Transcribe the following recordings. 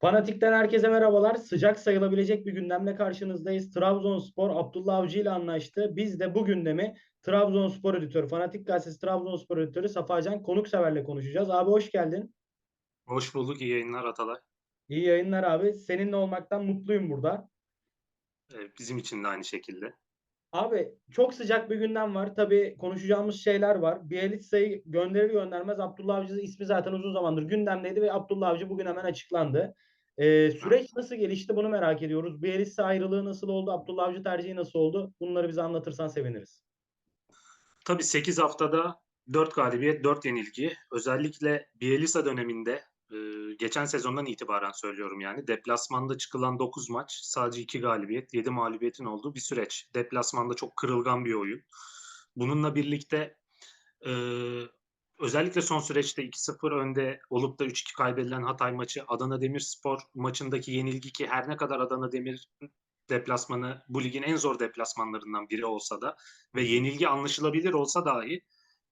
Fanatik'ten herkese merhabalar. Sıcak sayılabilecek bir gündemle karşınızdayız. Trabzonspor Abdullah Avcı ile anlaştı. Biz de bu gündemi Trabzonspor editörü, Fanatik Gazetesi Trabzonspor editörü Safacan Konuksever'le konuşacağız. Abi hoş geldin. Hoş bulduk. iyi yayınlar Atalay. İyi yayınlar abi. Seninle olmaktan mutluyum burada. Bizim için de aynı şekilde. Abi çok sıcak bir gündem var. Tabii konuşacağımız şeyler var. Bielitsa'yı gönderir göndermez Abdullah Avcı ismi zaten uzun zamandır gündemdeydi ve Abdullah Avcı bugün hemen açıklandı. Ee, süreç nasıl gelişti bunu merak ediyoruz. Bielitsa ayrılığı nasıl oldu? Abdullah Avcı tercihi nasıl oldu? Bunları bize anlatırsan seviniriz. Tabii 8 haftada 4 galibiyet, 4 yenilgi. Özellikle Bielisa döneminde geçen sezondan itibaren söylüyorum yani. Deplasmanda çıkılan 9 maç sadece 2 galibiyet, 7 mağlubiyetin olduğu bir süreç. Deplasmanda çok kırılgan bir oyun. Bununla birlikte özellikle son süreçte 2-0 önde olup da 3-2 kaybedilen Hatay maçı, Adana Demirspor maçındaki yenilgi ki her ne kadar Adana Demir deplasmanı bu ligin en zor deplasmanlarından biri olsa da ve yenilgi anlaşılabilir olsa dahi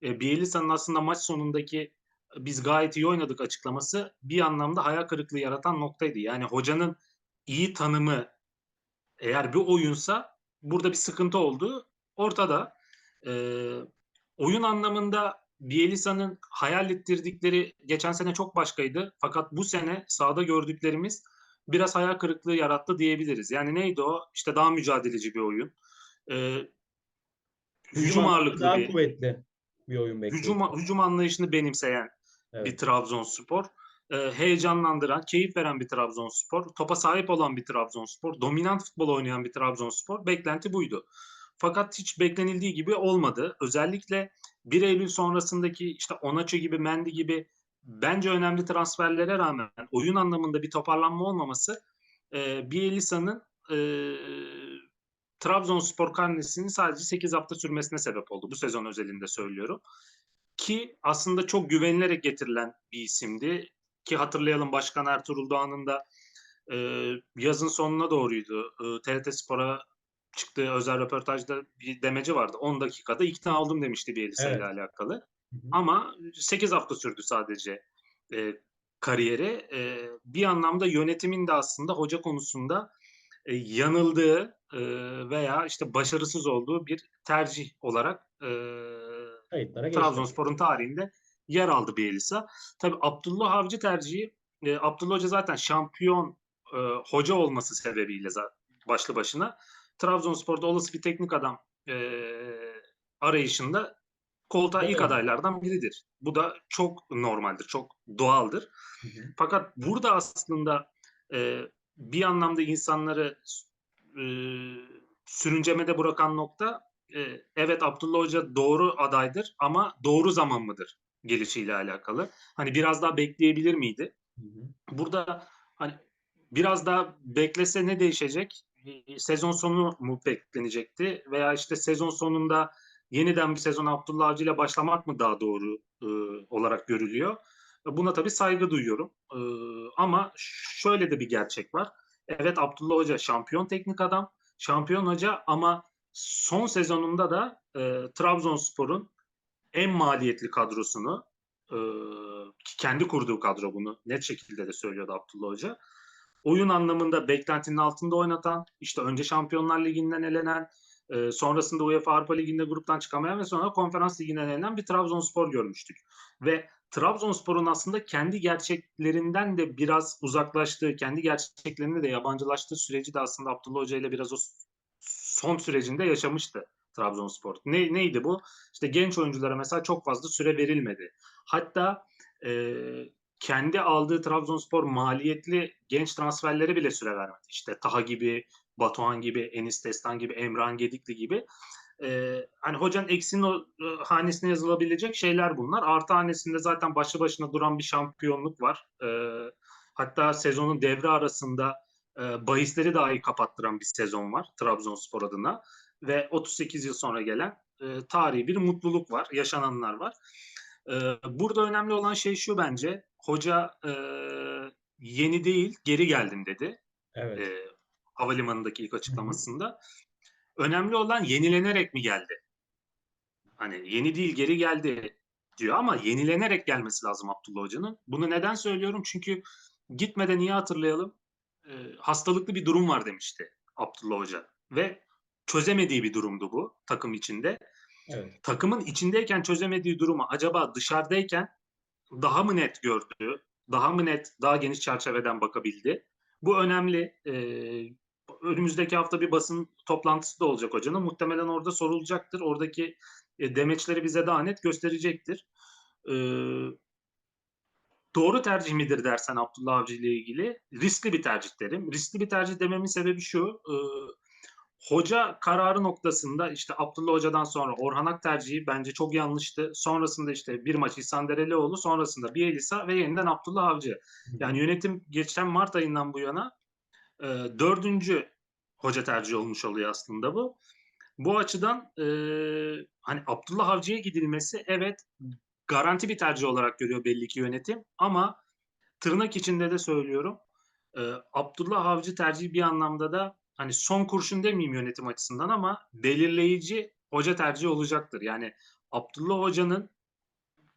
e, Bielisa'nın aslında maç sonundaki biz gayet iyi oynadık açıklaması bir anlamda hayal kırıklığı yaratan noktaydı. Yani hocanın iyi tanımı eğer bir oyunsa burada bir sıkıntı oldu. Ortada e, oyun anlamında Bielisa'nın hayal ettirdikleri geçen sene çok başkaydı. Fakat bu sene sahada gördüklerimiz biraz hayal kırıklığı yarattı diyebiliriz. Yani neydi o? İşte daha mücadeleci bir oyun. E, hücum ağırlıklı daha bir kuvvetli bir oyun bekliyor. hücum, hücum anlayışını benimseyen Evet. bir Trabzonspor. E, heyecanlandıran, keyif veren bir Trabzonspor. Topa sahip olan bir Trabzonspor. Dominant futbol oynayan bir Trabzonspor. Beklenti buydu. Fakat hiç beklenildiği gibi olmadı. Özellikle 1 Eylül sonrasındaki işte Onaço gibi, Mendy gibi bence önemli transferlere rağmen oyun anlamında bir toparlanma olmaması e, Bielisa'nın e, Trabzonspor karnesinin sadece 8 hafta sürmesine sebep oldu. Bu sezon özelinde söylüyorum. Ki aslında çok güvenilerek getirilen bir isimdi. Ki hatırlayalım Başkan Ertuğrul Doğan'ın da e, yazın sonuna doğruydu. E, TRT Spor'a çıktığı özel röportajda bir demeci vardı. 10 dakikada ikna oldum demişti Bielsa ile Evet. alakalı. Hı hı. Ama 8 hafta sürdü sadece e, kariyeri. E, bir anlamda yönetimin de aslında hoca konusunda e, yanıldığı e, veya işte başarısız olduğu bir tercih olarak e. Trabzonspor'un tarihinde yer aldı Bielsa. Tabii Abdullah Avcı tercihi e, Abdullah Hoca zaten şampiyon e, hoca olması sebebiyle za- başlı başına Trabzonspor'da olası bir teknik adam e, arayışında koltuğa ilk Evet. adaylardan biridir. Bu da çok normaldir, çok doğaldır. Hı hı. Fakat burada aslında e, bir anlamda insanları e, sürüncemede bırakan nokta e, evet Abdullah Hoca doğru adaydır ama doğru zaman mıdır gelişiyle alakalı. Hani biraz daha bekleyebilir miydi? Hı hı. Burada hani biraz daha beklese ne değişecek? Sezon sonu mu beklenecekti veya işte sezon sonunda yeniden bir sezon Abdullah Avcı ile başlamak mı daha doğru e, olarak görülüyor? Buna tabii saygı duyuyorum. E, ama şöyle de bir gerçek var. Evet Abdullah Hoca şampiyon teknik adam, şampiyon hoca ama son sezonunda da e, Trabzonspor'un en maliyetli kadrosunu e, kendi kurduğu kadro bunu net şekilde de söylüyordu Abdullah Hoca. Oyun anlamında beklentinin altında oynatan, işte önce Şampiyonlar Ligi'nden elenen, e, sonrasında UEFA Avrupa Ligi'nde gruptan çıkamayan ve sonra Konferans Ligi'nden elenen bir Trabzonspor görmüştük. Ve Trabzonspor'un aslında kendi gerçeklerinden de biraz uzaklaştığı, kendi gerçeklerinde de yabancılaştığı süreci de aslında Abdullah Hoca ile biraz o son sürecinde yaşamıştı Trabzonspor. Ne, neydi bu? İşte genç oyunculara mesela çok fazla süre verilmedi. Hatta e, kendi aldığı Trabzonspor maliyetli genç transferlere bile süre vermedi. İşte Taha gibi, Batuhan gibi, Enis Destan gibi, Emran Gedikli gibi. E, hani hocanın eksinin o, e, hanesine yazılabilecek şeyler bunlar. Artı hanesinde zaten başlı başına duran bir şampiyonluk var. E, hatta sezonun devre arasında e, bahisleri dahi kapattıran bir sezon var Trabzonspor adına. Ve 38 yıl sonra gelen e, tarihi bir mutluluk var, yaşananlar var. E, burada önemli olan şey şu bence, hoca e, yeni değil, geri geldim dedi Evet. e, havalimanındaki ilk açıklamasında. Önemli olan yenilenerek mi geldi? Hani yeni değil geri geldi diyor ama yenilenerek gelmesi lazım Abdullah Hoca'nın. Bunu neden söylüyorum? Çünkü gitmeden iyi hatırlayalım. e, hastalıklı bir durum var demişti Abdullah Hoca ve çözemediği bir durumdu bu takım içinde. Evet. Takımın içindeyken çözemediği durumu acaba dışarıdayken daha mı net gördü? Daha mı net, daha geniş çerçeveden bakabildi? Bu önemli. E, önümüzdeki hafta bir basın toplantısı da olacak hocanın. Muhtemelen orada sorulacaktır. Oradaki e, demeçleri bize daha net gösterecektir. E, doğru tercih midir dersen Abdullah Avcı ile ilgili riskli bir tercih derim. Riskli bir tercih dememin sebebi şu. E, hoca kararı noktasında işte Abdullah Hoca'dan sonra Orhan Ak tercihi bence çok yanlıştı. Sonrasında işte bir maç İhsan Derelioğlu, sonrasında Bielisa ve yeniden Abdullah Avcı. Yani yönetim geçen Mart ayından bu yana e, dördüncü hoca tercihi olmuş oluyor aslında bu. Bu açıdan e, hani Abdullah Avcı'ya gidilmesi evet garanti bir tercih olarak görüyor belli ki yönetim ama tırnak içinde de söylüyorum e, Abdullah Avcı tercihi bir anlamda da hani son kurşun demeyeyim yönetim açısından ama belirleyici hoca tercihi olacaktır. Yani Abdullah Hoca'nın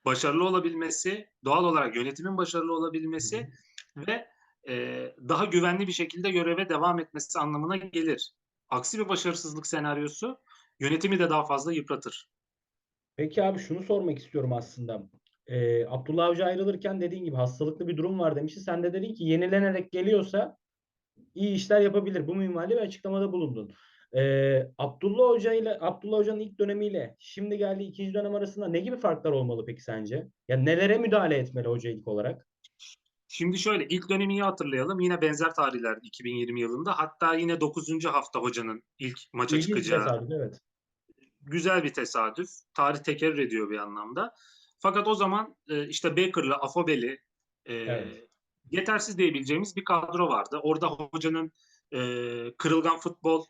başarılı olabilmesi, doğal olarak yönetimin başarılı olabilmesi ve e, daha güvenli bir şekilde göreve devam etmesi anlamına gelir. Aksi bir başarısızlık senaryosu yönetimi de daha fazla yıpratır. Peki abi şunu sormak istiyorum aslında. Ee, Abdullah Avcı ayrılırken dediğin gibi hastalıklı bir durum var demişti. Sen de dedin ki yenilenerek geliyorsa iyi işler yapabilir. Bu minvalde bir açıklamada bulundun. Ee, Abdullah Hoca ile Abdullah Hoca'nın ilk dönemiyle şimdi geldiği ikinci dönem arasında ne gibi farklar olmalı peki sence? Ya nelere müdahale etmeli hoca ilk olarak? Şimdi şöyle ilk dönemi iyi hatırlayalım. Yine benzer tarihler 2020 yılında. Hatta yine 9. hafta hocanın ilk maça İlginç çıkacağı. tesadüf, evet. güzel bir tesadüf. Tarih tekerrür ediyor bir anlamda. Fakat o zaman e, işte Baker'lı, Afobeli e, Evet. Yetersiz diyebileceğimiz bir kadro vardı. Orada hocanın e, kırılgan futbol,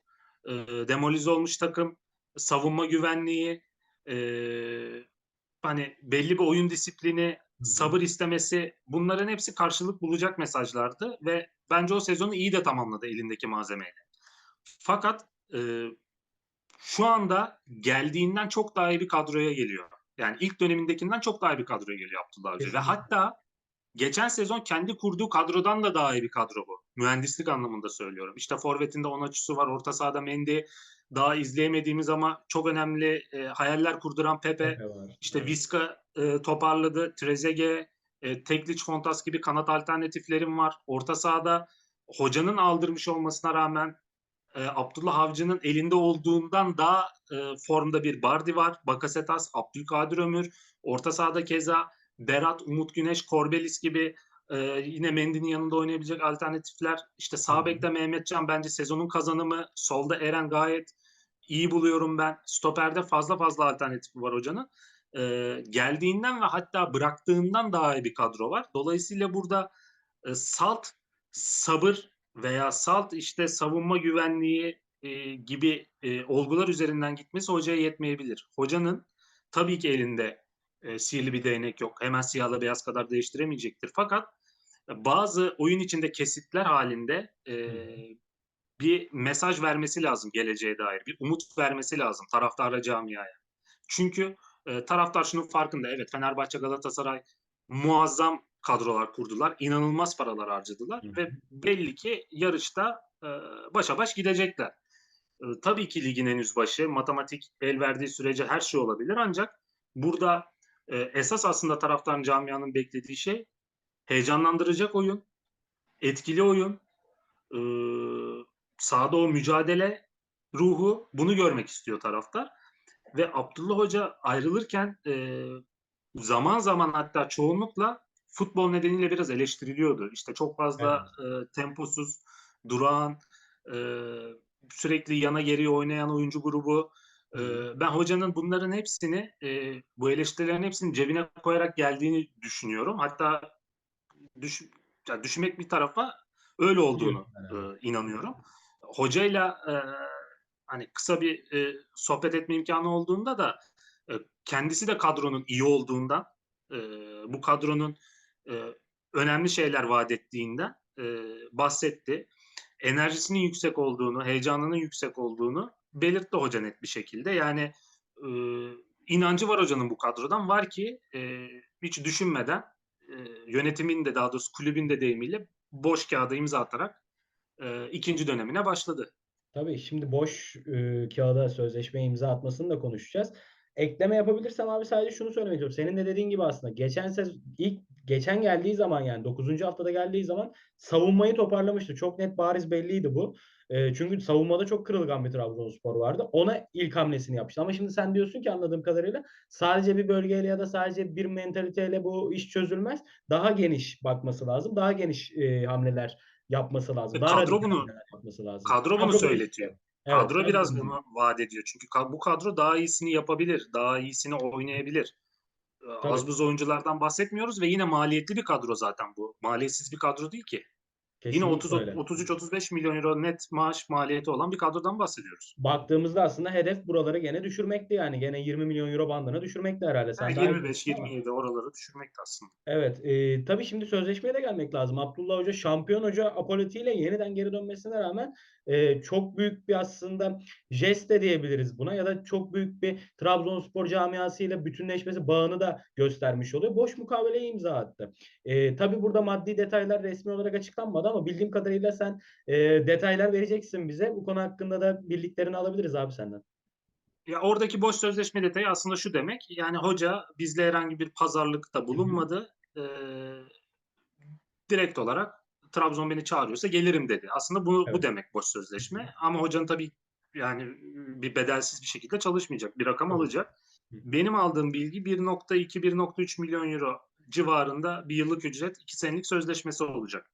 e, demolize olmuş takım, savunma güvenliği, e, hani belli bir oyun disiplini, sabır istemesi bunların hepsi karşılık bulacak mesajlardı ve bence o sezonu iyi de tamamladı elindeki malzemeyle. Fakat e, şu anda geldiğinden çok daha iyi bir kadroya geliyor. Yani ilk dönemindekinden çok daha iyi bir kadroya geliyor Abdullah Avcı. Ve hatta geçen sezon kendi kurduğu kadrodan da daha iyi bir kadro bu. Mühendislik anlamında söylüyorum. İşte forvetinde Onaçu'su var. Orta sahada Mendy. Daha izleyemediğimiz ama çok önemli e, hayaller kurduran Pepe. Pepe var. İşte Evet. Visca e, toparladı. Trezeguet, e, Tekliç, Fontas gibi kanat alternatiflerim var. Orta sahada hocanın aldırmış olmasına rağmen e, Abdullah Avcı'nın elinde olduğundan daha e, formda bir Bardi var. Bakasetas, Abdülkadir Ömür. Orta sahada keza Berat, Umut Güneş, Korbelis gibi e, yine Mendy'nin yanında oynayabilecek alternatifler. İşte sağ bekte Mehmetcan bence sezonun kazanımı. Solda Eren gayet iyi buluyorum ben. Stoper'de fazla fazla alternatifi var hocanın. E, geldiğinden ve hatta bıraktığından daha iyi bir kadro var. Dolayısıyla burada e, salt sabır veya salt işte savunma güvenliği e, gibi e, olgular üzerinden gitmesi hocaya yetmeyebilir. Hocanın tabii ki elinde e, sihirli bir değnek yok. Hemen siyahla beyaz kadar değiştiremeyecektir. Fakat bazı oyun içinde kesitler halinde e, bir mesaj vermesi lazım geleceğe dair. Bir umut vermesi lazım taraftara camiaya. Çünkü e, taraftar şunun farkında. Evet Fenerbahçe, Galatasaray muazzam kadrolar kurdular. inanılmaz paralar harcadılar. Hı. Ve belli ki yarışta e, başa baş gidecekler. E, tabii ki ligin henüz başı. Matematik el verdiği sürece her şey olabilir. Ancak burada e, esas aslında taraftarın camianın beklediği şey heyecanlandıracak oyun, etkili oyun, e, sahada o mücadele ruhu bunu görmek istiyor taraftar. Ve Abdullah Hoca ayrılırken e, zaman zaman hatta çoğunlukla futbol nedeniyle biraz eleştiriliyordu. İşte çok fazla e, temposuz, durağan, e, sürekli yana geri oynayan oyuncu grubu. Ben hocanın bunların hepsini, bu eleştirilerin hepsini cebine koyarak geldiğini düşünüyorum. Hatta düş, ya düşünmek bir tarafa öyle olduğunu e, inanıyorum. Hocayla hani kısa bir sohbet etme imkanı olduğunda da kendisi de kadronun iyi olduğundan, bu kadronun önemli şeyler vaat ettiğinden bahsetti. Enerjisinin yüksek olduğunu, heyecanının yüksek olduğunu belirtti hoca net bir şekilde. Yani e, inancı var hocanın bu kadrodan. Var ki e, hiç düşünmeden e, yönetimin de daha doğrusu kulübün de deyimiyle boş kağıda imza atarak e, ikinci dönemine başladı. Tabii şimdi boş e, kağıda sözleşme imza atmasını da konuşacağız. Ekleme yapabilirsem abi sadece şunu söylemek istiyorum. Senin de dediğin gibi aslında geçen sezon ilk geçen geldiği zaman yani 9. haftada geldiği zaman savunmayı toparlamıştı. Çok net bariz belliydi bu. E, çünkü savunmada çok kırılgan bir Trabzonspor vardı. Ona ilk hamlesini yapmıştı. Ama şimdi sen diyorsun ki anladığım kadarıyla sadece bir bölgeyle ya da sadece bir mentaliteyle bu iş çözülmez. Daha geniş bakması lazım. Daha geniş e, hamleler yapması lazım. Daha Kadro bunu- yapması lazım. Kadro bunu- söyletiyor. Evet, kadro kadro biraz bunu vaat ediyor. Çünkü bu kadro daha iyisini yapabilir. Daha iyisini oynayabilir. Ee, Tabii. Az buz oyunculardan bahsetmiyoruz ve yine maliyetli bir kadro zaten bu. Maliyetsiz bir kadro değil ki. Kesinlikle yine 30 öyle. 33-35 milyon euro net maaş maliyeti olan bir kadrodan bahsediyoruz. Baktığımızda aslında hedef buraları gene düşürmekti yani. Gene 20 milyon euro bandına düşürmekti herhalde. Sen Yani daha iyi 25 biliyorsun ama. 27 oraları düşürmekti aslında. Evet. E, tabii şimdi sözleşmeye de gelmek lazım. Abdullah Hoca şampiyon hoca Apoliti ile yeniden geri dönmesine rağmen e, çok büyük bir aslında jest de diyebiliriz buna ya da çok büyük bir Trabzonspor camiasıyla bütünleşmesi bağını da göstermiş oluyor. Boş mukaveleye imza attı. E, tabii burada maddi detaylar resmi olarak açıklanmadı ama bildiğim kadarıyla sen e, detaylar vereceksin bize. Bu konu hakkında da bildiklerini alabiliriz abi senden. Ya oradaki boş sözleşme detayı aslında şu demek. Yani hoca bizle herhangi bir pazarlıkta bulunmadı. Ee, direkt olarak Trabzon beni çağırıyorsa gelirim dedi. Aslında bu Evet. bu demek boş sözleşme. Ama hocanın tabii yani bir bedelsiz bir şekilde çalışmayacak. Bir rakam alacak. Benim aldığım bilgi 1.2-1.3 milyon euro civarında bir yıllık ücret, iki senelik sözleşmesi olacak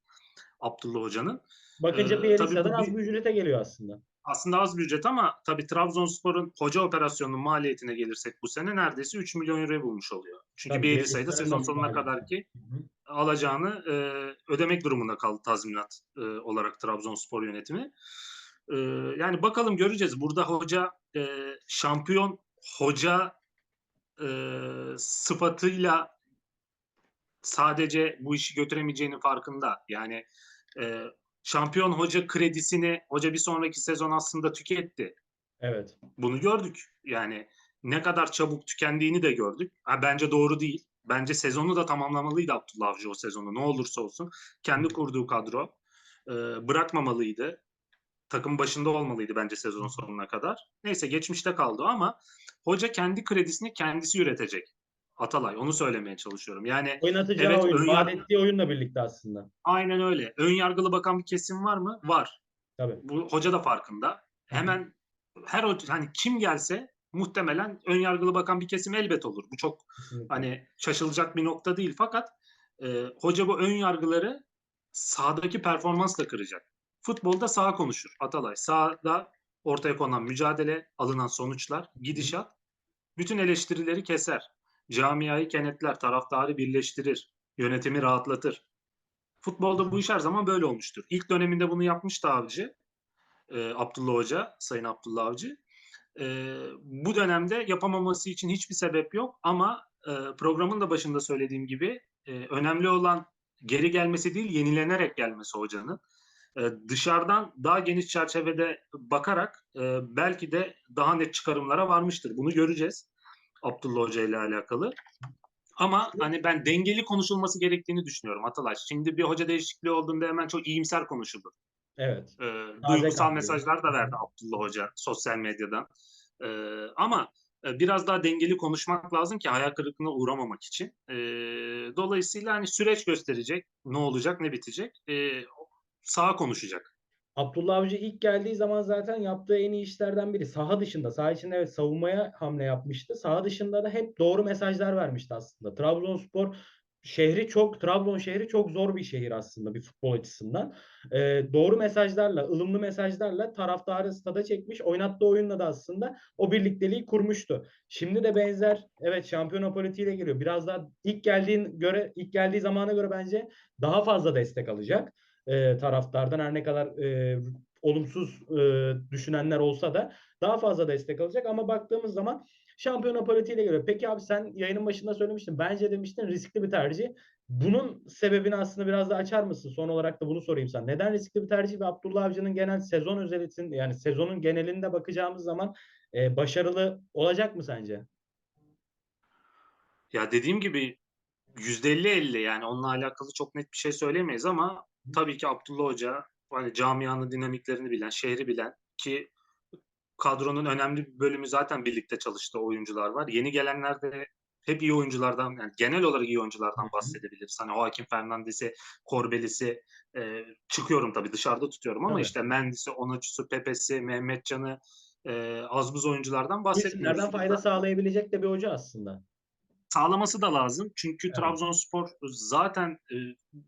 Abdullah Hoca'nın. Bakınca bir Bielitsa'dan az bir- bir ücrete geliyor aslında. aslında az bir ücret ama tabii Trabzonspor'un hoca operasyonunun maliyetine gelirsek bu sene neredeyse 3 milyon euroyu bulmuş oluyor. Çünkü Tabii, Bielitsa'yı da Bielitsa'nın sezon da sonuna kadar ki Hı hı. Alacağını e, ödemek durumunda kaldı tazminat e, olarak Trabzonspor yönetimi. E, yani bakalım göreceğiz. Burada hoca e, şampiyon hoca e, sıfatıyla sadece bu işi götüremeyeceğinin farkında. Yani e, şampiyon hoca kredisini hoca bir sonraki sezon aslında tüketti. Evet. Bunu gördük. Yani ne kadar çabuk tükendiğini de gördük. Ha, bence doğru değil. Bence sezonu da tamamlamalıydı Abdullah Avcı o sezonu. Ne olursa olsun. Kendi kurduğu kadro e, bırakmamalıydı. Takım başında olmalıydı bence sezon sonuna kadar. Neyse geçmişte kaldı ama hoca kendi kredisini kendisi üretecek. Atalay onu söylemeye çalışıyorum. Yani Oynatacağı Evet, oyun, vaat ettiği oyunla birlikte aslında. aynen öyle. Ön yargılı bakan bir kesim var mı? Var. Tabii. Bu hoca da farkında. Hemen her hani kim gelse muhtemelen ön yargılı bakan bir kesim elbet olur. Bu çok Kesinlikle. hani şaşılacak bir nokta değil fakat e, hoca bu ön yargıları sahadaki performansla kıracak. Futbolda saha konuşur Atalay. Sahada ortaya konan mücadele, alınan sonuçlar, gidişat bütün eleştirileri keser. Camiayı kenetler, taraftarı birleştirir, yönetimi rahatlatır. Futbolda bu iş her zaman böyle olmuştur. İlk döneminde bunu yapmıştı Avcı, e, Abdullah Hoca, Sayın Abdullah Avcı. E, bu dönemde yapamaması için hiçbir sebep yok ama e, programın da başında söylediğim gibi e, önemli olan geri gelmesi değil, yenilenerek gelmesi hocanın. E, dışarıdan daha geniş çerçevede bakarak e, belki de daha net çıkarımlara varmıştır. Bunu göreceğiz Abdullah Hoca ile alakalı. Ama hani ben dengeli konuşulması gerektiğini düşünüyorum Atalay. Şimdi bir hoca değişikliği olduğunda hemen çok iyimser konuşuldu. Evet. Taze duygusal mesajlar da verdi Abdullah Hoca sosyal medyadan. Ee, ama e, biraz daha dengeli konuşmak lazım ki hayal kırıklığına uğramamak için. Ee, dolayısıyla hani süreç gösterecek ne olacak ne bitecek. Ee, sağa konuşacak. Abdullah Avcı ilk geldiği zaman zaten yaptığı en iyi işlerden biri. Saha dışında, saha içinde evet savunmaya hamle yapmıştı. Saha dışında da hep doğru mesajlar vermişti aslında. Trabzonspor şehri çok, Trabzon şehri çok zor bir şehir aslında bir futbol açısından. Ee, doğru mesajlarla, ılımlı mesajlarla taraftarı stada çekmiş. Oynattığı oyunla da aslında o birlikteliği kurmuştu. Şimdi de benzer, evet şampiyon politiğiyle geliyor. Biraz daha ilk geldiğin göre, ilk geldiği zamana göre bence daha fazla destek alacak e, taraftardan her ne kadar e, olumsuz e, düşünenler olsa da daha fazla destek alacak ama baktığımız zaman şampiyona politiğiyle göre. Peki abi sen yayının başında söylemiştin. Bence demiştin riskli bir tercih. Bunun sebebini aslında biraz da açar mısın? Son olarak da bunu sorayım sana. Neden riskli bir tercih ve Abdullah Avcı'nın genel sezon özelisin yani sezonun genelinde bakacağımız zaman e, başarılı olacak mı sence? Ya dediğim gibi %50-50 yani onunla alakalı çok net bir şey söyleyemeyiz ama tabii ki Abdullah Hoca hani camianın dinamiklerini bilen, şehri bilen ki kadronun önemli bir bölümü zaten birlikte çalıştığı oyuncular var. Yeni gelenler de hep iyi oyunculardan yani genel olarak iyi oyunculardan bahsedebiliriz. Hani Joaquin Fernandes'i, Corbellis'i e, çıkıyorum tabii dışarıda tutuyorum ama Tabii. işte Mendis'i, Onaçu'su, Pepe'si, Mehmetcan'ı e, az buz oyunculardan bahsetmiyoruz. İsimlerden fayda sağlayabilecek de bir hoca aslında. sağlaması da lazım. Çünkü Evet. Trabzonspor zaten e,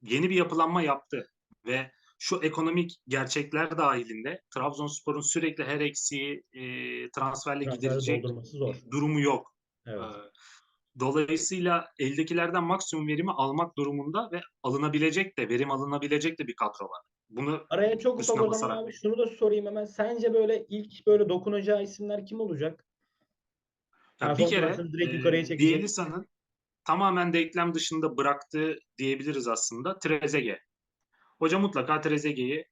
yeni bir yapılanma yaptı ve şu ekonomik gerçekler dahilinde Trabzonspor'un sürekli her eksiği e, transferle Transferi giderecek zor. durumu yok. Evet. Ee, Dolayısıyla eldekilerden maksimum verimi almak durumunda ve alınabilecek de verim alınabilecek de bir kadro var. Bunu Araya çok ufak o zaman abi şunu da sorayım hemen. Sence böyle ilk böyle dokunacağı isimler kim olacak? ya bir kere direkt e, yukarıya çekecek. Bielitsa'nın tamamen denklem dışında bıraktığı diyebiliriz aslında Trezeguet. Hoca mutlaka Trezeguet'i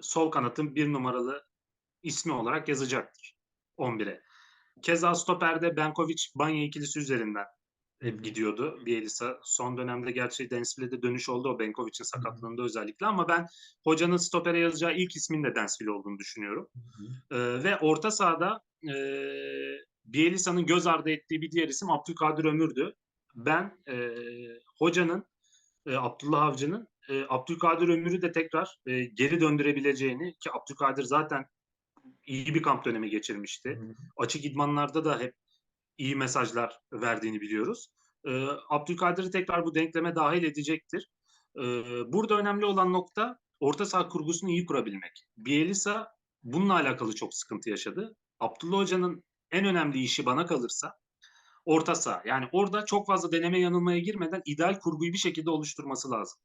sol kanatın bir numaralı ismi olarak yazacaktır 11'e. Keza stoperde Benkovic Banya ikilisi üzerinden hep gidiyordu Bielisa. Son dönemde gerçi Densville'de de dönüş oldu o Benkovic'in sakatlığında özellikle ama ben hocanın stopere yazacağı ilk ismin de Densville olduğunu düşünüyorum. Ee, ve orta sahada e, Bielisa'nın göz ardı ettiği bir diğer isim Abdülkadir Ömür'dü. Ben e, hocanın e, Abdullah Avcı'nın e, Abdülkadir Ömür'ü de tekrar e, geri döndürebileceğini ki Abdülkadir zaten iyi bir kamp dönemi geçirmişti. Hı. Açık idmanlarda da hep iyi mesajlar verdiğini biliyoruz. Ee, Abdülkadir'i tekrar bu denkleme dahil edecektir. Ee, burada önemli olan nokta orta saha kurgusunu iyi kurabilmek. Bielisa bununla alakalı çok sıkıntı yaşadı. Abdullah Hoca'nın en önemli işi bana kalırsa orta saha. Yani orada çok fazla deneme yanılmaya girmeden ideal kurguyu bir şekilde oluşturması lazım.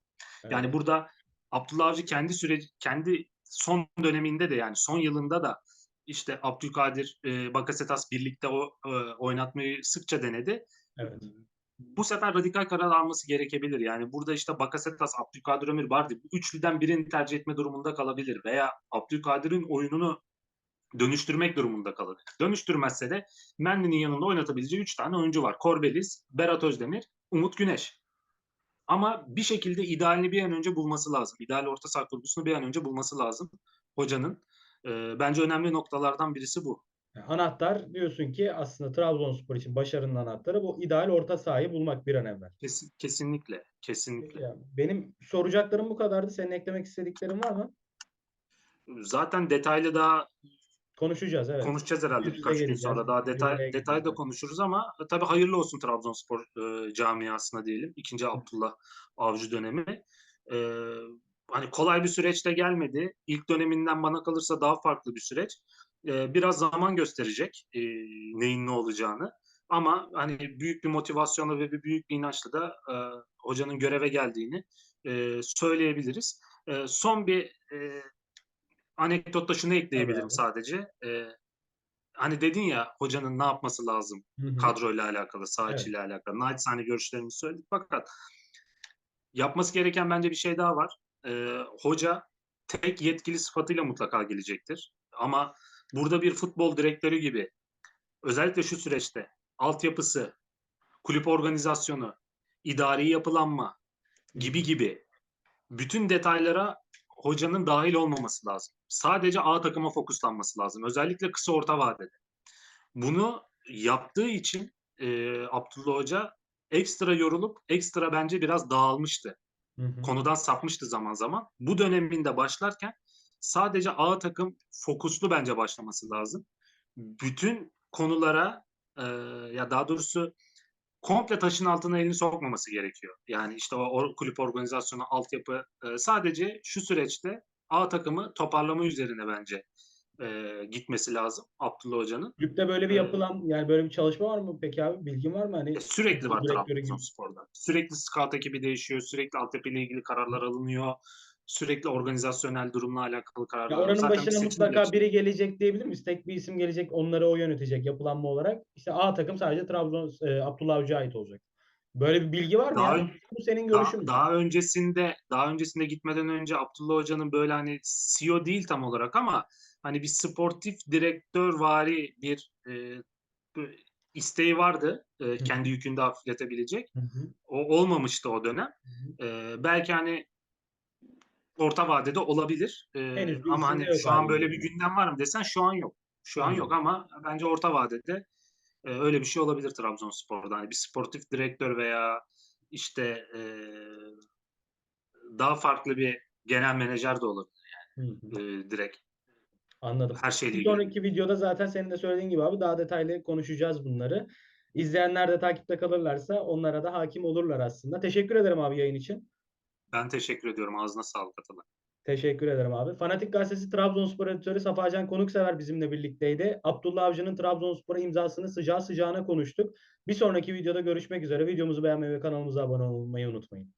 Yani burada Abdullah Avcı kendi süreci kendi son döneminde de yani son yılında da işte Abdülkadir, e, Bakasetas birlikte o e, oynatmayı sıkça denedi. Evet. Bu sefer radikal karar alması gerekebilir. Yani burada işte Bakasetas, Abdülkadir Ömür vardı. Bu üçlüden birini tercih etme durumunda kalabilir veya Abdülkadir'in oyununu dönüştürmek durumunda kalabilir. Dönüştürmezse de Mendy'nin yanında oynatabileceği üç tane oyuncu var. Korbelis, Berat Özdemir, Umut Güneş. Ama bir şekilde idealini bir an önce bulması lazım. İdeal orta saha kurgusunu bir an önce bulması lazım hocanın. Ee, bence önemli noktalardan birisi bu. Anahtar diyorsun ki aslında Trabzonspor için başarının anahtarı bu ideal orta sahayı bulmak bir an evvel. Kesin, kesinlikle, kesinlikle. Benim soracaklarım bu kadardı. Senin eklemek istediklerin var mı? Zaten detaylı daha Konuşacağız evet. konuşacağız herhalde Yüz yüze birkaç gün sonra. Daha detay detay da konuşuruz ama e, tabii hayırlı olsun Trabzonspor e, camiasına diyelim. İkinci Abdullah Avcı dönemi. E, hani kolay bir süreçte gelmedi. İlk döneminden bana kalırsa daha farklı bir süreç. E, biraz zaman gösterecek e, neyin ne olacağını. Ama hani büyük bir motivasyonla ve bir büyük bir inançla da e, hocanın göreve geldiğini e, söyleyebiliriz. E, son bir e, anekdotta şunu ekleyebilirim abi. sadece. E, hani dedin ya hocanın ne yapması lazım Hı hı. kadroyla alakalı, saha Evet. içiyle alakalı. Naçizane görüşlerimizi söyledik fakat yapması gereken bence bir şey daha var. Ee, hoca tek yetkili sıfatıyla mutlaka gelecektir. Ama burada bir futbol direktörü gibi özellikle şu süreçte altyapısı, kulüp organizasyonu, idari yapılanma gibi gibi bütün detaylara hocanın dahil olmaması lazım. Sadece A takıma fokuslanması lazım. Özellikle kısa orta vadede. Bunu yaptığı için e, Abdullah Hoca ekstra yorulup ekstra bence biraz dağılmıştı. Hı hı. Konudan sapmıştı zaman zaman. Bu döneminde başlarken sadece A takım fokuslu bence başlaması lazım. Bütün konulara e, ya daha doğrusu komple taşın altına elini sokmaması gerekiyor. Yani işte o, o kulüp organizasyonu, altyapı e, sadece şu süreçte A takımı toparlama üzerine bence e, gitmesi lazım Abdullah Hoca'nın. Kulüpte böyle bir Ee, yapılan yani böyle bir çalışma var mı peki abi? Bilgin var mı? Hani E, Sürekli var. Trabzonspor'da. Sürekli scout ekibi değişiyor. Sürekli altyapı ile ilgili kararlar alınıyor. Sürekli organizasyonel durumla alakalı kararlar Ya oranın Zaten bir başına seçim mutlaka biri gelecek diyebilir miyiz? Tek bir isim gelecek, onları o yönetecek yapılanma olarak. İşte A takım sadece Trabzon e, Abdullah Avcı'ya ait olacak. Böyle bir bilgi var mı Daha ya? ön- Bu senin Daha, görüşün mü? daha öncesinde daha öncesinde gitmeden önce Abdullah Hoca'nın böyle hani CEO değil tam olarak ama hani bir sportif direktör vari bir e, isteği vardı. e, kendi yükünü de hafifletebilecek. Hı hı. O olmamıştı o dönem. Hı hı. E, belki hani orta vadede olabilir. E, Henüz bir ama hani yok şu an böyle bir gündem var mı desen şu an yok. Şu an yok Anladım. ama bence orta vadede e, öyle bir şey olabilir Trabzonspor'da. Hani bir sportif direktör veya işte e, daha farklı bir genel menajer de olabilir Hı hı. e, direkt. Anladım. Her şeyle ilgili. sonraki videoda zaten senin de söylediğin gibi abi daha detaylı konuşacağız bunları. İzleyenler de takipte kalırlarsa onlara da hakim olurlar aslında. Teşekkür ederim abi yayın için. Ben teşekkür ediyorum. Ağzına sağlık Atalay. Teşekkür ederim abi. Fanatik Gazetesi Trabzonspor editörü Safacan Konuksever bizimle birlikteydi. Abdullah Avcı'nın Trabzonspor'a imzasını sıcağı sıcağına konuştuk. Bir sonraki videoda görüşmek üzere. Videomuzu beğenmeyi ve kanalımıza abone olmayı unutmayın.